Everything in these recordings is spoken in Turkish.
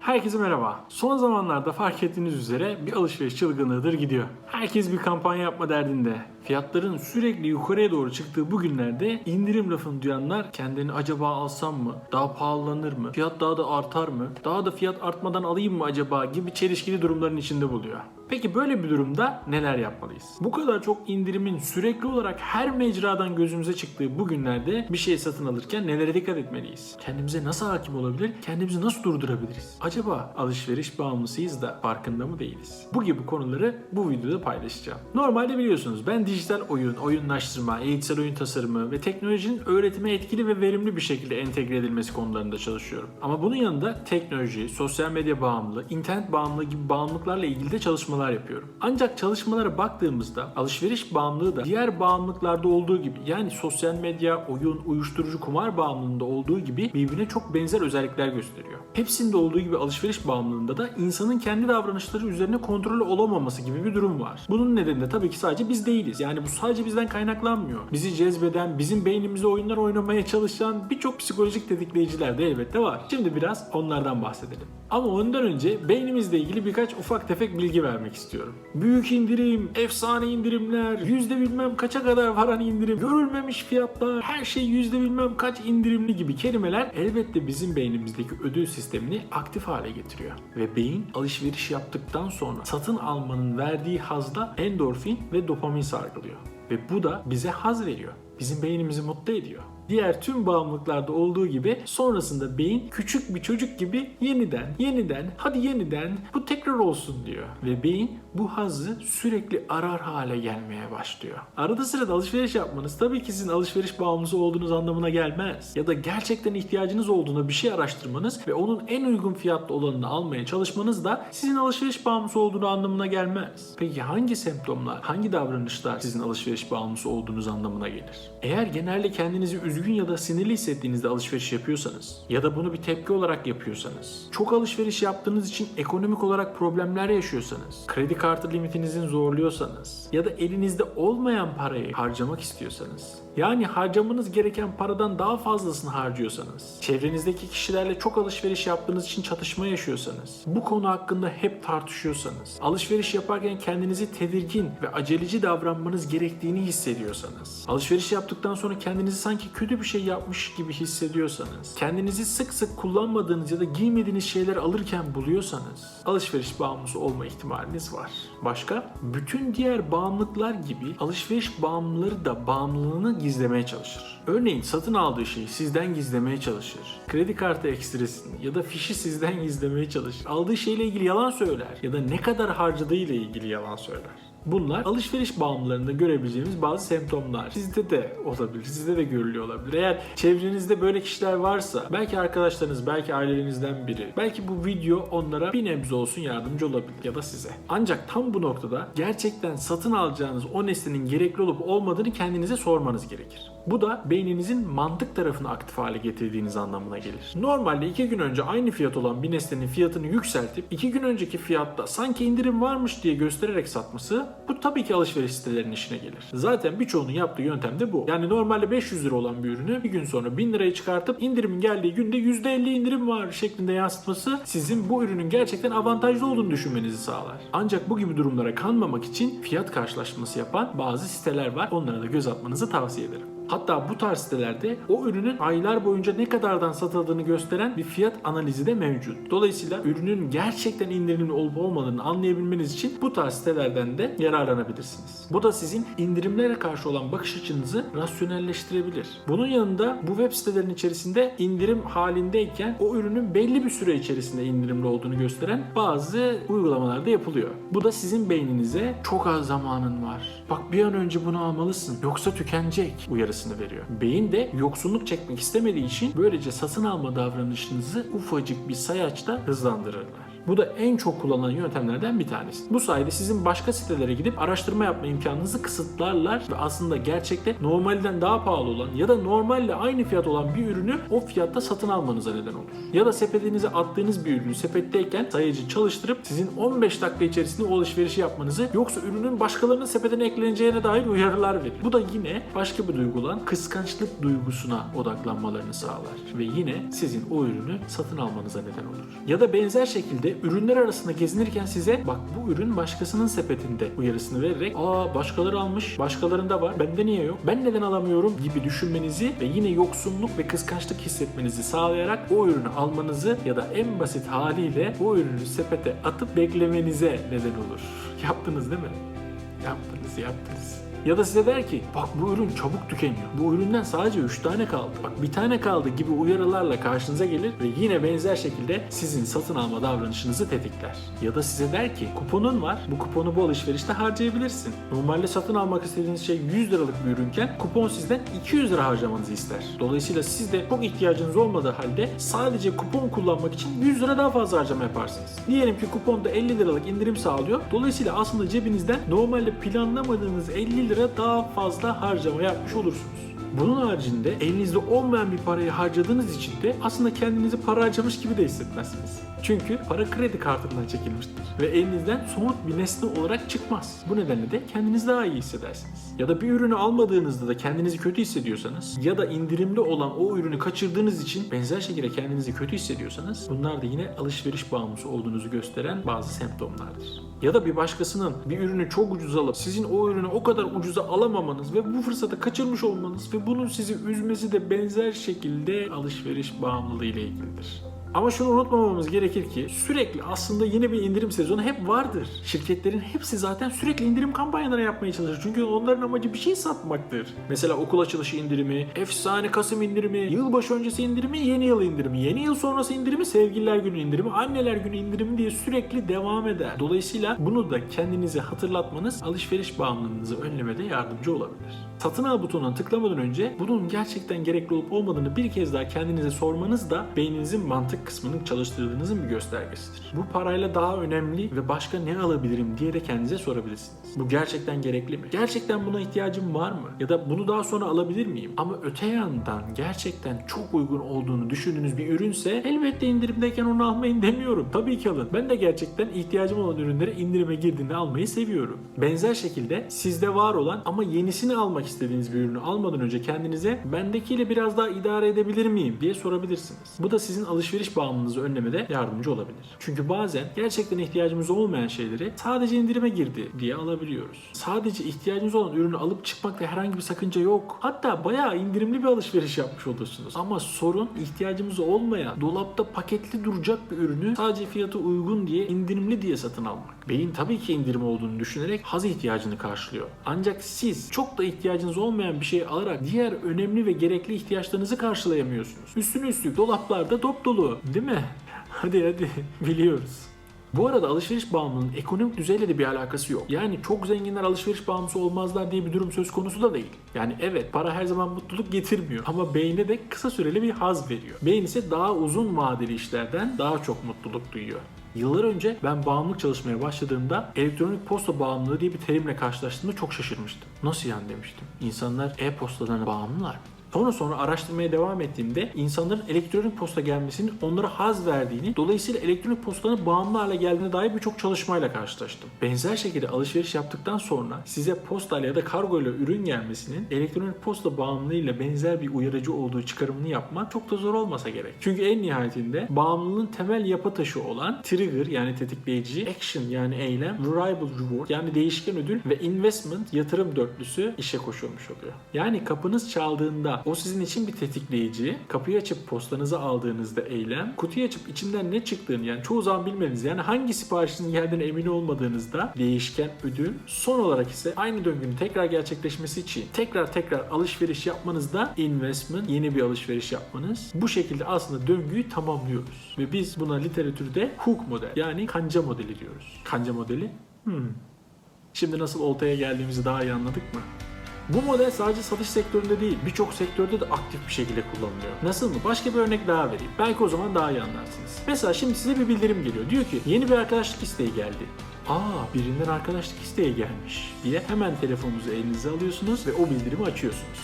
Herkese merhaba. Son zamanlarda fark ettiğiniz üzere bir alışveriş çılgınlığıdır gidiyor. Herkes bir kampanya yapma derdinde. Fiyatların sürekli yukarıya doğru çıktığı bu günlerde indirim lafını duyanlar kendini acaba alsam mı? Daha pahalanır mı? Fiyat daha da artar mı? Daha da fiyat artmadan alayım mı acaba gibi çelişkili durumların içinde buluyor. Peki böyle bir durumda neler yapmalıyız? Bu kadar çok indirimin sürekli olarak her mecradan gözümüze çıktığı bu günlerde bir şey satın alırken nelere dikkat etmeliyiz? Kendimize nasıl hakim olabilir? Kendimizi nasıl durdurabiliriz? Acaba alışveriş bağımlısıyız da farkında mı değiliz? Bu gibi konuları bu videoda paylaşacağım. Normalde biliyorsunuz ben dijital oyun, oyunlaştırma, eğitsel oyun tasarımı ve teknolojinin öğretime etkili ve verimli bir şekilde entegre edilmesi konularında çalışıyorum. Ama bunun yanında teknoloji, sosyal medya bağımlılığı, internet bağımlılığı gibi bağımlılıklarla ilgili de çalışmalar yapıyorum. Ancak çalışmalara baktığımızda alışveriş bağımlılığı da diğer bağımlılıklarda olduğu gibi yani sosyal medya, oyun, uyuşturucu, kumar bağımlılığında olduğu gibi birbirine çok benzer özellikler gösteriyor. Hepsinde olduğu gibi alışveriş bağımlılığında da insanın kendi davranışları üzerine kontrolü olamaması gibi bir durum var. Bunun nedeni de tabii ki sadece biz değiliz. Yani bu sadece bizden kaynaklanmıyor. Bizi cezbeden, bizim beynimizde oyunlar oynamaya çalışan birçok psikolojik tetikleyiciler de elbette var. Şimdi biraz onlardan bahsedelim. Ama ondan önce beynimizle ilgili birkaç ufak tefek bilgi vermek istiyorum. Büyük indirim, efsane indirimler, yüzde bilmem kaça kadar varan indirim, görülmemiş fiyatlar, her şey yüzde bilmem kaç indirimli gibi kelimeler elbette bizim beynimizdeki ödül sistemini aktif hale getiriyor. Ve beyin alışveriş yaptıktan sonra satın almanın verdiği hazda endorfin ve dopamin salgılıyor. Ve bu da bize haz veriyor. Bizim beynimizi mutlu ediyor. Diğer tüm bağımlılıklarda olduğu gibi sonrasında beyin küçük bir çocuk gibi yeniden, yeniden, hadi yeniden bu tekrar olsun diyor. Ve beyin bu hazzı sürekli arar hale gelmeye başlıyor. Arada sırada alışveriş yapmanız tabii ki sizin alışveriş bağımlısı olduğunuz anlamına gelmez. Ya da gerçekten ihtiyacınız olduğuna bir şey araştırmanız ve onun en uygun fiyatlı olanını almaya çalışmanız da sizin alışveriş bağımlısı olduğunu anlamına gelmez. Peki hangi semptomlar, hangi davranışlar sizin alışveriş bağımlısı olduğunuz anlamına gelir? Eğer genelde kendinizi üzgün ya da sinirli hissettiğinizde alışveriş yapıyorsanız ya da bunu bir tepki olarak yapıyorsanız, çok alışveriş yaptığınız için ekonomik olarak problemler yaşıyorsanız, kredi kartı limitinizin zorluyorsanız ya da elinizde olmayan parayı harcamak istiyorsanız, yani harcamanız gereken paradan daha fazlasını harcıyorsanız, çevrenizdeki kişilerle çok alışveriş yaptığınız için çatışma yaşıyorsanız, bu konu hakkında hep tartışıyorsanız, alışveriş yaparken kendinizi tedirgin ve aceleci davranmanız gerektiğini hissediyorsanız, alışveriş yaptıktan sonra kendinizi sanki kötü bir şey yapmış gibi hissediyorsanız, kendinizi sık sık kullanmadığınız ya da giymediğiniz şeyler alırken buluyorsanız, alışveriş bağımlısı olma ihtimaliniz var. Başka? Bütün diğer bağımlılıklar gibi alışveriş bağımlıları da bağımlılığını gizlemeye çalışır. Örneğin satın aldığı şeyi sizden gizlemeye çalışır. Kredi kartı ekstresini ya da fişi sizden gizlemeye çalışır. Aldığı şeyle ilgili yalan söyler ya da ne kadar harcadığı ile ilgili yalan söyler. Bunlar alışveriş bağımlılarında görebileceğimiz bazı semptomlar. Sizde de olabilir, sizde de görülüyor olabilir. Eğer çevrenizde böyle kişiler varsa, belki arkadaşlarınız, belki ailelerinizden biri, belki bu video onlara bir nebze olsun yardımcı olabilir ya da size. Ancak tam bu noktada gerçekten satın alacağınız o nesnenin gerekli olup olmadığını kendinize sormanız gerekir. Bu da beyninizin mantık tarafını aktif hale getirdiğiniz anlamına gelir. Normalde iki gün önce aynı fiyat olan bir nesnenin fiyatını yükseltip iki gün önceki fiyatta sanki indirim varmış diye göstererek satması bu tabii ki alışveriş sitelerinin işine gelir. Zaten birçoğunun yaptığı yöntem de bu. Yani normalde 500 lira olan bir ürünü bir gün sonra 1000 liraya çıkartıp indirimin geldiği günde %50 indirim var şeklinde yansıtması sizin bu ürünün gerçekten avantajlı olduğunu düşünmenizi sağlar. Ancak bu gibi durumlara kanmamak için fiyat karşılaştırması yapan bazı siteler var. Onlara da göz atmanızı tavsiye ederim. Hatta bu tarz sitelerde o ürünün aylar boyunca ne kadardan satıldığını gösteren bir fiyat analizi de mevcut. Dolayısıyla ürünün gerçekten indirimli olup olmadığını anlayabilmeniz için bu tarz sitelerden de yararlanabilirsiniz. Bu da sizin indirimlere karşı olan bakış açınızı rasyonelleştirebilir. Bunun yanında bu web sitelerin içerisinde indirim halindeyken o ürünün belli bir süre içerisinde indirimli olduğunu gösteren bazı uygulamalar da yapılıyor. Bu da sizin beyninize çok az zamanın var. Bak bir an önce bunu almalısın yoksa tükenecek uyarısını veriyor. Beyin de yoksunluk çekmek istemediği için böylece satın alma davranışınızı ufacık bir sayaçta hızlandırırlar. Bu da en çok kullanılan yöntemlerden bir tanesi. Bu sayede sizin başka sitelere gidip araştırma yapma imkanınızı kısıtlarlar ve aslında gerçekte normalden daha pahalı olan ya da normalle aynı fiyat olan bir ürünü o fiyatta satın almanıza neden olur. Ya da sepetinize attığınız bir ürünü sepetteyken sayıcı çalıştırıp sizin 15 dakika içerisinde o alışverişi yapmanızı yoksa ürünün başkalarının sepetine ekleneceğine dair uyarılar verir. Bu da yine başka bir duygu olan kıskançlık duygusuna odaklanmalarını sağlar ve yine sizin o ürünü satın almanıza neden olur. Ya da benzer şekilde ürünler arasında gezinirken size bak bu ürün başkasının sepetinde uyarısını vererek aa başkaları almış, başkalarında var, bende niye yok, ben neden alamıyorum gibi düşünmenizi ve yine yoksunluk ve kıskançlık hissetmenizi sağlayarak o ürünü almanızı ya da en basit haliyle o ürünü sepete atıp beklemenize neden olur. Yaptınız değil mi? Yaptınız, yaptınız. Ya da size der ki bak bu ürün çabuk tükeniyor. Bu üründen sadece 3 tane kaldı. Bak bir tane kaldı gibi uyarılarla karşınıza gelir ve yine benzer şekilde sizin satın alma davranışınızı tetikler. Ya da size der ki kuponun var. Bu kuponu bu alışverişte harcayabilirsin. Normalde satın almak istediğiniz şey 100 liralık bir ürünken kupon sizden 200 lira harcamanızı ister. Dolayısıyla siz de çok ihtiyacınız olmadığı halde sadece kupon kullanmak için 100 lira daha fazla harcama yaparsınız. Diyelim ki kuponda 50 liralık indirim sağlıyor. Dolayısıyla aslında cebinizden normalde planlamadığınız 50 lira daha fazla harcama yapmış olursunuz. Bunun haricinde elinizde olmayan bir parayı harcadığınız için de aslında kendinizi para harcamış gibi de hissetmezsiniz. Çünkü para kredi kartından çekilmiştir ve elinizden somut bir nesne olarak çıkmaz. Bu nedenle de kendinizi daha iyi hissedersiniz. Ya da bir ürünü almadığınızda da kendinizi kötü hissediyorsanız ya da indirimli olan o ürünü kaçırdığınız için benzer şekilde kendinizi kötü hissediyorsanız bunlar da yine alışveriş bağımlısı olduğunuzu gösteren bazı semptomlardır. Ya da bir başkasının bir ürünü çok ucuz alıp sizin o ürünü o kadar ucuza alamamanız ve bu fırsatı kaçırmış olmanız ve bunun sizi üzmesi de benzer şekilde alışveriş bağımlılığı ile ilgilidir. Ama şunu unutmamamız gerekir ki sürekli aslında yeni bir indirim sezonu hep vardır. Şirketlerin hepsi zaten sürekli indirim kampanyaları yapmaya çalışır. Çünkü onların amacı bir şey satmaktır. Mesela okul açılışı indirimi, efsane Kasım indirimi, yılbaşı öncesi indirimi, yeni yıl indirimi, yeni yıl sonrası indirimi, sevgililer günü indirimi, anneler günü indirimi diye sürekli devam eder. Dolayısıyla bunu da kendinize hatırlatmanız alışveriş bağımlılığınızı önlemede yardımcı olabilir. Satın al butonuna tıklamadan önce bunun gerçekten gerekli olup olmadığını bir kez daha kendinize sormanız da beyninizin mantık kısmını çalıştırdığınızın bir göstergesidir. Bu parayla daha önemli ve başka ne alabilirim diye de kendinize sorabilirsiniz. Bu gerçekten gerekli mi? Gerçekten buna ihtiyacım var mı? Ya da bunu daha sonra alabilir miyim? Ama öte yandan gerçekten çok uygun olduğunu düşündüğünüz bir ürünse elbette indirimdeyken onu almayın demiyorum. Tabii ki alın. Ben de gerçekten ihtiyacım olan ürünleri indirime girdiğinde almayı seviyorum. Benzer şekilde sizde var olan ama yenisini almak istediğiniz bir ürünü almadan önce kendinize bendekiyle biraz daha idare edebilir miyim diye sorabilirsiniz. Bu da sizin alışveriş bağımlılığınızı önlemede yardımcı olabilir. Çünkü bazen gerçekten ihtiyacımız olmayan şeyleri sadece indirime girdi diye alabiliyoruz. Sadece ihtiyacınız olan ürünü alıp çıkmakta herhangi bir sakınca yok. Hatta bayağı indirimli bir alışveriş yapmış olursunuz. Ama sorun ihtiyacımız olmayan, dolapta paketli duracak bir ürünü sadece fiyatı uygun diye indirimli diye satın almak. Beyin tabii ki indirim olduğunu düşünerek haz ihtiyacını karşılıyor. Ancak siz çok da ihtiyacınız olmayan bir şey alarak diğer önemli ve gerekli ihtiyaçlarınızı karşılayamıyorsunuz. Üstüne üstlük dolaplarda dop dolu değil mi? Hadi hadi biliyoruz. Bu arada alışveriş bağımlılığının ekonomik düzeyle de bir alakası yok. Yani çok zenginler alışveriş bağımlısı olmazlar diye bir durum söz konusu da değil. Yani evet para her zaman mutluluk getirmiyor ama beyne de kısa süreli bir haz veriyor. Beyin ise daha uzun vadeli işlerden daha çok mutluluk duyuyor. Yıllar önce ben bağımlılık çalışmaya başladığımda elektronik posta bağımlılığı diye bir terimle karşılaştığımda çok şaşırmıştım. Nasıl yani demiştim. İnsanlar e-postalarına bağımlılar mı? Sonra sonra araştırmaya devam ettiğimde insanların elektronik posta gelmesinin onlara haz verdiğini, dolayısıyla elektronik postanın bağımlı hale geldiğine dair birçok çalışmayla karşılaştım. Benzer şekilde alışveriş yaptıktan sonra size postayla ya da kargo ile ürün gelmesinin elektronik posta bağımlılığıyla benzer bir uyarıcı olduğu çıkarımını yapmak çok da zor olmasa gerek. Çünkü en nihayetinde bağımlılığın temel yapı taşı olan trigger yani tetikleyici, action yani eylem, variable reward yani değişken ödül ve investment yatırım dörtlüsü işe koşulmuş oluyor. Yani kapınız çaldığında o sizin için bir tetikleyici, kapıyı açıp postanızı aldığınızda eylem, kutuyu açıp içinden ne çıktığını yani çoğu zaman bilmediğiniz yani hangi siparişin geldiğine emin olmadığınızda değişken ödül, son olarak ise aynı döngünün tekrar gerçekleşmesi için tekrar tekrar alışveriş yapmanızda investment, yeni bir alışveriş yapmanız. Bu şekilde aslında döngüyü tamamlıyoruz. Ve biz buna literatürde hook model yani kanca modeli diyoruz. Kanca modeli? Hmm. Şimdi nasıl oltaya geldiğimizi daha iyi anladık mı? Bu model sadece satış sektöründe değil, birçok sektörde de aktif bir şekilde kullanılıyor. Nasıl mı? Başka bir örnek daha vereyim. Belki o zaman daha iyi anlarsınız. Mesela şimdi size bir bildirim geliyor. Diyor ki yeni bir arkadaşlık isteği geldi. Aa birinden arkadaşlık isteği gelmiş diye hemen telefonunuzu elinize alıyorsunuz ve o bildirimi açıyorsunuz.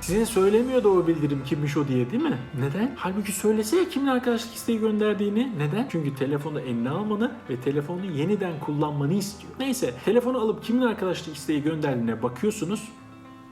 Size söylemiyor da o bildirim kimmiş o diye değil mi? Neden? Halbuki söylese ya kimin arkadaşlık isteği gönderdiğini. Neden? Çünkü telefonu eline almanı ve telefonu yeniden kullanmanı istiyor. Neyse telefonu alıp kimin arkadaşlık isteği gönderdiğine bakıyorsunuz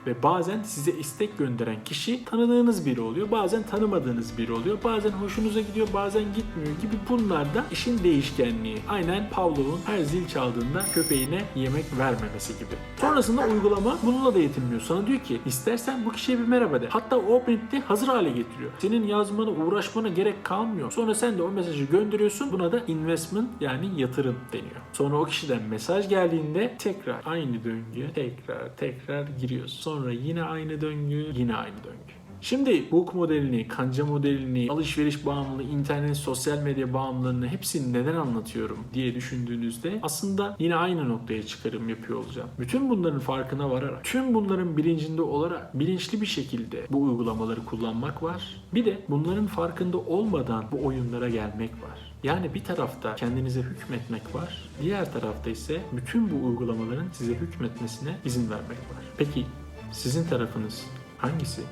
ve bazen size istek gönderen kişi tanıdığınız biri oluyor. Bazen tanımadığınız biri oluyor. Bazen hoşunuza gidiyor, bazen gitmiyor gibi bunlar da işin değişkenliği. Aynen Pavlov'un her zil çaldığında köpeğine yemek vermemesi gibi. Sonrasında uygulama bununla da yetinmiyor. Sana diyor ki istersen bu kişiye bir merhaba de. Hatta o opening'de hazır hale getiriyor. Senin yazmana, uğraşmana gerek kalmıyor. Sonra sen de o mesajı gönderiyorsun. Buna da investment yani yatırım deniyor. Sonra o kişiden mesaj geldiğinde tekrar aynı döngüye tekrar tekrar giriyorsun. Sonra yine aynı döngü, yine aynı döngü. Şimdi book modelini, kanca modelini, alışveriş bağımlılığı, internet, sosyal medya bağımlılığını hepsini neden anlatıyorum diye düşündüğünüzde aslında yine aynı noktaya çıkarım yapıyor olacağım. Bütün bunların farkına vararak, tüm bunların bilincinde olarak bilinçli bir şekilde bu uygulamaları kullanmak var. Bir de bunların farkında olmadan bu oyunlara gelmek var. Yani bir tarafta kendinize hükmetmek var, diğer tarafta ise bütün bu uygulamaların size hükmetmesine izin vermek var. Peki sizin tarafınız hangisi?